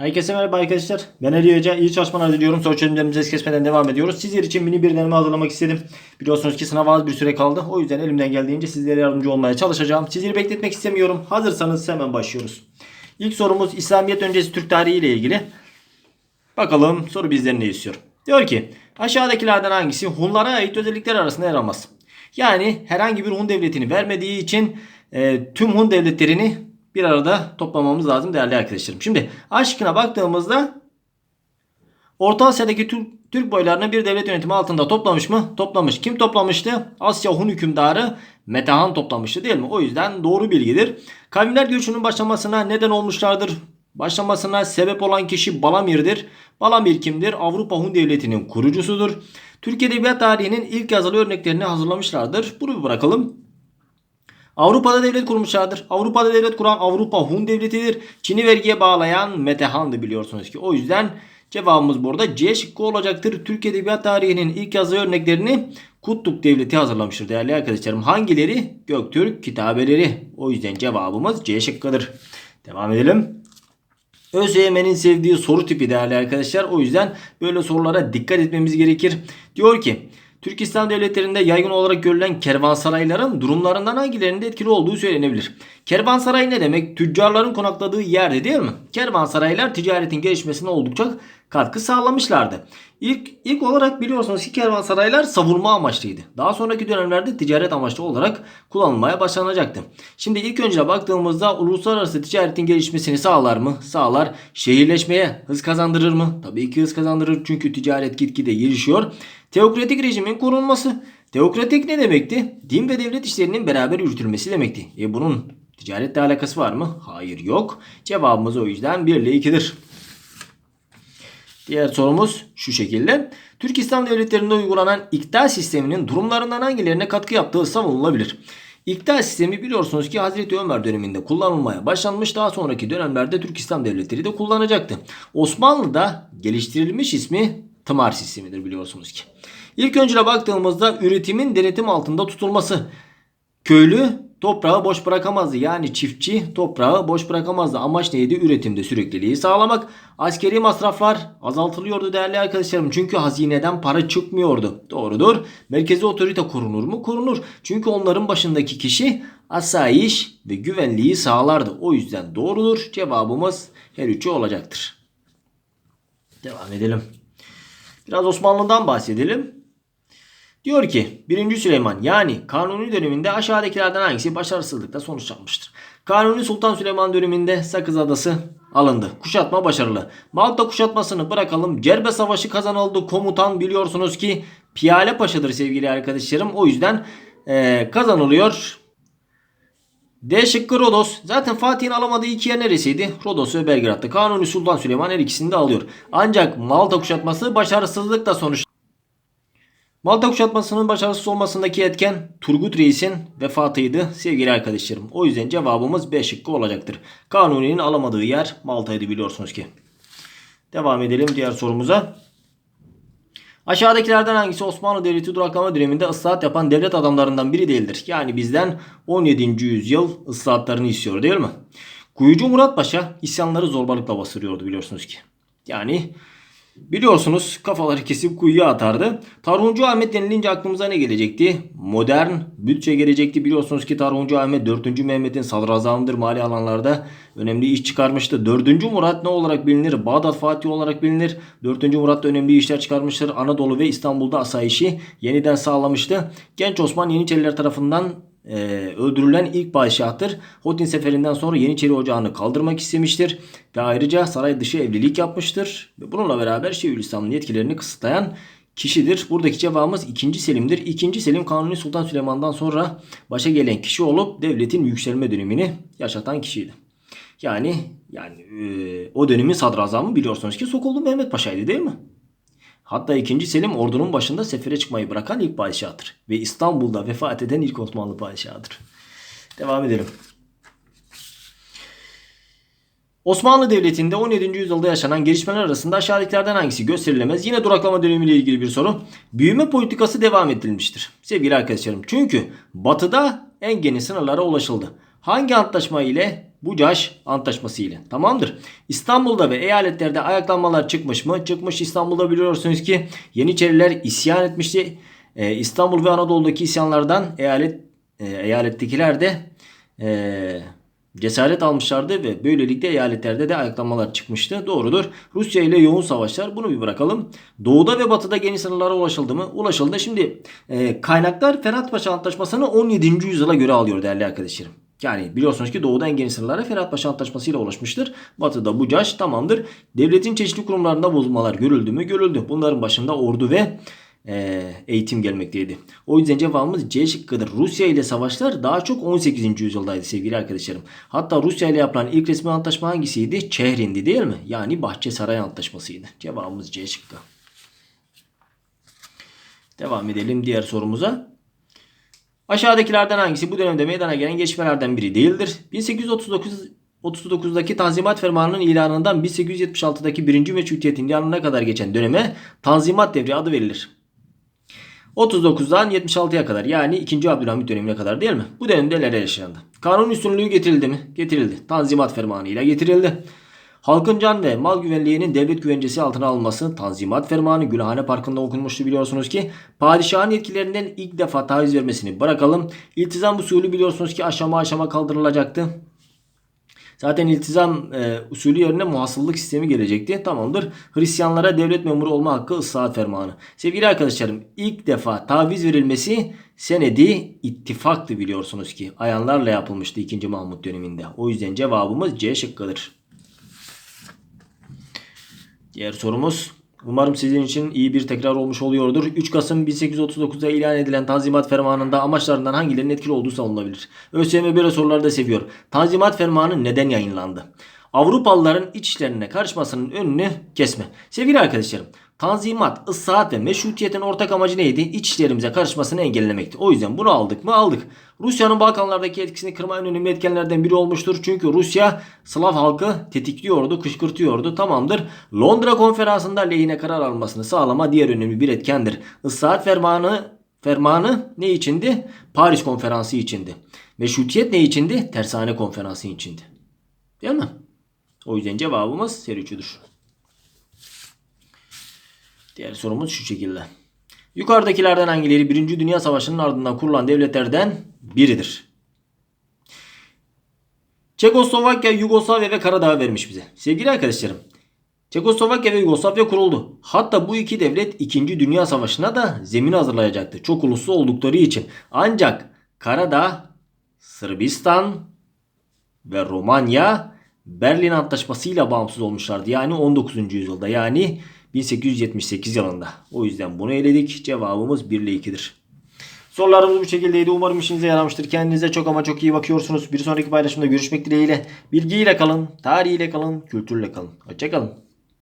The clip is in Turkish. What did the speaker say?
Herkese merhaba arkadaşlar. Ben Ali Hoca. İyi çalışmalar diliyorum. Soru çözümlerimizi es kesmeden devam ediyoruz. Sizler için mini bir deneme hazırlamak istedim. Biliyorsunuz ki sınava az bir süre kaldı. O yüzden elimden geldiğince sizlere yardımcı olmaya çalışacağım. Sizleri bekletmek istemiyorum. Hazırsanız hemen başlıyoruz. İlk sorumuz İslamiyet öncesi Türk tarihi ile ilgili. Bakalım soru bizden ne istiyor. Diyor ki aşağıdakilerden hangisi Hunlara ait özellikler arasında yer almaz? Yani herhangi bir Hun devletini vermediği için e, tüm Hun devletlerini bir arada toplamamız lazım değerli arkadaşlarım. Şimdi aşkına baktığımızda Orta Asya'daki Türk, Türk boylarını bir devlet yönetimi altında toplamış mı? Toplamış. Kim toplamıştı? Asya Hun hükümdarı Metehan toplamıştı değil mi? O yüzden doğru bilgidir. Kavimler göçünün başlamasına neden olmuşlardır. Başlamasına sebep olan kişi Balamir'dir. Balamir kimdir? Avrupa Hun Devleti'nin kurucusudur. Türk Edebiyat tarihinin ilk yazılı örneklerini hazırlamışlardır. Bunu bir bırakalım. Avrupa'da devlet kurmuşlardır. Avrupa'da devlet kuran Avrupa Hun devletidir. Çin'i vergiye bağlayan Metehan'dı biliyorsunuz ki. O yüzden cevabımız burada C şıkkı olacaktır. Türk Edebiyat tarihinin ilk yazı örneklerini Kutluk Devleti hazırlamıştır değerli arkadaşlarım. Hangileri? Göktürk kitabeleri. O yüzden cevabımız C şıkkıdır. Devam edelim. ÖSYM'nin sevdiği soru tipi değerli arkadaşlar. O yüzden böyle sorulara dikkat etmemiz gerekir. Diyor ki Türk İslam devletlerinde yaygın olarak görülen kervansarayların durumlarından hangilerinde etkili olduğu söylenebilir. Kervansaray ne demek? Tüccarların konakladığı yerde değil mi? Kervansaraylar ticaretin gelişmesine oldukça katkı sağlamışlardı. İlk, ilk olarak biliyorsunuz ki kervansaraylar savunma amaçlıydı. Daha sonraki dönemlerde ticaret amaçlı olarak kullanılmaya başlanacaktı. Şimdi ilk önce baktığımızda uluslararası ticaretin gelişmesini sağlar mı? Sağlar. Şehirleşmeye hız kazandırır mı? Tabii ki hız kazandırır çünkü ticaret gitgide gelişiyor. Teokratik rejimin korunması. Teokratik ne demekti? Din ve devlet işlerinin beraber yürütülmesi demekti. E bunun ticaretle alakası var mı? Hayır yok. Cevabımız o yüzden 1 ile 2'dir. Diğer sorumuz şu şekilde. Türk İslam devletlerinde uygulanan iktidar sisteminin durumlarından hangilerine katkı yaptığı savunulabilir. İktidar sistemi biliyorsunuz ki Hazreti Ömer döneminde kullanılmaya başlanmış. Daha sonraki dönemlerde Türk İslam devletleri de kullanacaktı. Osmanlı'da geliştirilmiş ismi tımar sistemidir biliyorsunuz ki. İlk öncüle baktığımızda üretimin denetim altında tutulması. Köylü toprağı boş bırakamazdı. Yani çiftçi toprağı boş bırakamazdı. Amaç neydi? Üretimde sürekliliği sağlamak. Askeri masraflar azaltılıyordu değerli arkadaşlarım. Çünkü hazineden para çıkmıyordu. Doğrudur. Merkezi otorite korunur mu? Korunur. Çünkü onların başındaki kişi asayiş ve güvenliği sağlardı. O yüzden doğrudur. Cevabımız her üçü olacaktır. Devam edelim. Biraz Osmanlı'dan bahsedelim. Diyor ki 1. Süleyman yani Kanuni döneminde aşağıdakilerden hangisi başarısızlıkla sonuçlanmıştır? Kanuni Sultan Süleyman döneminde Sakız Adası alındı. Kuşatma başarılı. Malta kuşatmasını bırakalım. Cerbe Savaşı kazanıldı. Komutan biliyorsunuz ki Piyale Paşa'dır sevgili arkadaşlarım. O yüzden eee, kazanılıyor. D şıkkı Rodos. Zaten Fatih'in alamadığı iki yer neresiydi? Rodos ve Belgrad'da. Kanuni Sultan Süleyman her ikisini de alıyor. Ancak Malta kuşatması başarısızlıkla sonuç. Malta kuşatmasının başarısız olmasındaki etken Turgut Reis'in vefatıydı sevgili arkadaşlarım. O yüzden cevabımız B şıkkı olacaktır. Kanuni'nin alamadığı yer Malta'ydı biliyorsunuz ki. Devam edelim diğer sorumuza. Aşağıdakilerden hangisi Osmanlı Devleti duraklama döneminde ıslahat yapan devlet adamlarından biri değildir? Yani bizden 17. yüzyıl ıslahatlarını istiyor değil mi? Kuyucu Murat Paşa isyanları zorbalıkla bastırıyordu biliyorsunuz ki. Yani biliyorsunuz kafaları kesip kuyuya atardı. Tarhuncu Ahmet denilince aklımıza ne gelecekti? Modern bütçe gelecekti. Biliyorsunuz ki Tarhuncu Ahmet 4. Mehmet'in sadrazamıdır mali alanlarda önemli iş çıkarmıştı. 4. Murat ne olarak bilinir? Bağdat Fatih olarak bilinir. 4. Murat da önemli işler çıkarmıştır. Anadolu ve İstanbul'da asayişi yeniden sağlamıştı. Genç Osman Yeniçeriler tarafından e, öldürülen ilk padişahtır. Hotin seferinden sonra Yeniçeri Ocağı'nı kaldırmak istemiştir. Ve ayrıca saray dışı evlilik yapmıştır. Ve bununla beraber Şeyhülislam'ın yetkilerini kısıtlayan kişidir. Buradaki cevabımız 2. Selim'dir. 2. Selim Kanuni Sultan Süleyman'dan sonra başa gelen kişi olup devletin yükselme dönemini yaşatan kişiydi. Yani yani e, o dönemin sadrazamı biliyorsunuz ki Sokollu Mehmet Paşa'ydı değil mi? Hatta 2. Selim ordunun başında sefere çıkmayı bırakan ilk padişahtır. Ve İstanbul'da vefat eden ilk Osmanlı padişahıdır. Devam edelim. Osmanlı Devleti'nde 17. yüzyılda yaşanan gelişmeler arasında aşağıdakilerden hangisi gösterilemez? Yine duraklama dönemiyle ilgili bir soru. Büyüme politikası devam ettirilmiştir. Sevgili arkadaşlarım. Çünkü batıda en geniş sınırlara ulaşıldı. Hangi antlaşma ile Bucaş Antlaşması ile. Tamamdır. İstanbul'da ve eyaletlerde ayaklanmalar çıkmış mı? Çıkmış İstanbul'da biliyorsunuz ki Yeniçeriler isyan etmişti. Ee, İstanbul ve Anadolu'daki isyanlardan eyalet e, eyalettekiler de e, cesaret almışlardı ve böylelikle eyaletlerde de ayaklanmalar çıkmıştı. Doğrudur. Rusya ile yoğun savaşlar bunu bir bırakalım. Doğuda ve batıda geniş sınırlara ulaşıldı mı? Ulaşıldı. Şimdi e, kaynaklar Ferhat Paşa Antlaşması'nı 17. yüzyıla göre alıyor değerli arkadaşlarım. Yani biliyorsunuz ki doğuda en geniş sınırlara Ferhat Paşa Antlaşması ile ulaşmıştır. Batıda Bucaş tamamdır. Devletin çeşitli kurumlarında bozulmalar görüldü mü? Görüldü. Bunların başında ordu ve e, eğitim gelmekteydi. O yüzden cevabımız C şıkkıdır. Rusya ile savaşlar daha çok 18. yüzyıldaydı sevgili arkadaşlarım. Hatta Rusya ile yapılan ilk resmi antlaşma hangisiydi? Çehrin'di değil mi? Yani Bahçesaray Antlaşması'ydı. Cevabımız C şıkkı. Devam edelim diğer sorumuza. Aşağıdakilerden hangisi bu dönemde meydana gelen gelişmelerden biri değildir? 1839 39'daki Tanzimat Fermanı'nın ilanından 1876'daki 1. Meşrutiyet'in ilanına kadar geçen döneme Tanzimat Devri adı verilir. 39'dan 76'ya kadar yani 2. Abdülhamit dönemine kadar değil mi? Bu dönemde neler yaşandı? Kanun üstünlüğü getirildi mi? Getirildi. Tanzimat Fermanı ile getirildi. Halkın can ve mal güvenliğinin devlet güvencesi altına alınması Tanzimat Fermanı Gülhane Parkı'nda okunmuştu biliyorsunuz ki. Padişahın yetkilerinden ilk defa taviz vermesini bırakalım. İltizam usulü biliyorsunuz ki aşama aşama kaldırılacaktı. Zaten iltizam e, usulü yerine muhasıllık sistemi gelecekti. Tamamdır. Hristiyanlara devlet memuru olma hakkı ıslahat fermanı. Sevgili arkadaşlarım ilk defa taviz verilmesi senedi ittifaktı biliyorsunuz ki. Ayanlarla yapılmıştı 2. Mahmut döneminde. O yüzden cevabımız C şıkkıdır. Diğer sorumuz. Umarım sizin için iyi bir tekrar olmuş oluyordur. 3 Kasım 1839'da ilan edilen Tanzimat Fermanı'nda amaçlarından hangilerinin etkili olduğu savunulabilir. ÖSYM böyle soruları da seviyor. Tanzimat Fermanı neden yayınlandı? Avrupalıların iç işlerine karışmasının önünü kesme. Sevgili arkadaşlarım, Tanzimat, ıslahat ve meşrutiyetin ortak amacı neydi? İç işlerimize karışmasını engellemekti. O yüzden bunu aldık mı? Aldık. Rusya'nın Balkanlardaki etkisini kırma en önemli etkenlerden biri olmuştur. Çünkü Rusya Slav halkı tetikliyordu, kışkırtıyordu. Tamamdır. Londra konferansında lehine karar almasını sağlama diğer önemli bir etkendir. Islahat fermanı fermanı ne içindi? Paris konferansı içindi. Meşrutiyet ne içindi? Tersane konferansı içindi. Değil mi? O yüzden cevabımız seri 3'üdür. Diğer sorumuz şu şekilde. Yukarıdakilerden hangileri 1. Dünya Savaşı'nın ardından kurulan devletlerden biridir? Çekoslovakya, Yugoslavya ve Karadağ vermiş bize. Sevgili arkadaşlarım, Çekoslovakya ve Yugoslavya kuruldu. Hatta bu iki devlet 2. Dünya Savaşı'na da zemin hazırlayacaktı. Çok uluslu oldukları için. Ancak Karadağ, Sırbistan ve Romanya Berlin Antlaşması ile bağımsız olmuşlardı. Yani 19. yüzyılda yani 1878 yılında. O yüzden bunu eledik. Cevabımız 1 ile 2'dir. Sorularımız bu şekildeydi. Umarım işinize yaramıştır. Kendinize çok ama çok iyi bakıyorsunuz. Bir sonraki paylaşımda görüşmek dileğiyle. Bilgiyle kalın, tarihiyle kalın, kültürle kalın. Hoşçakalın.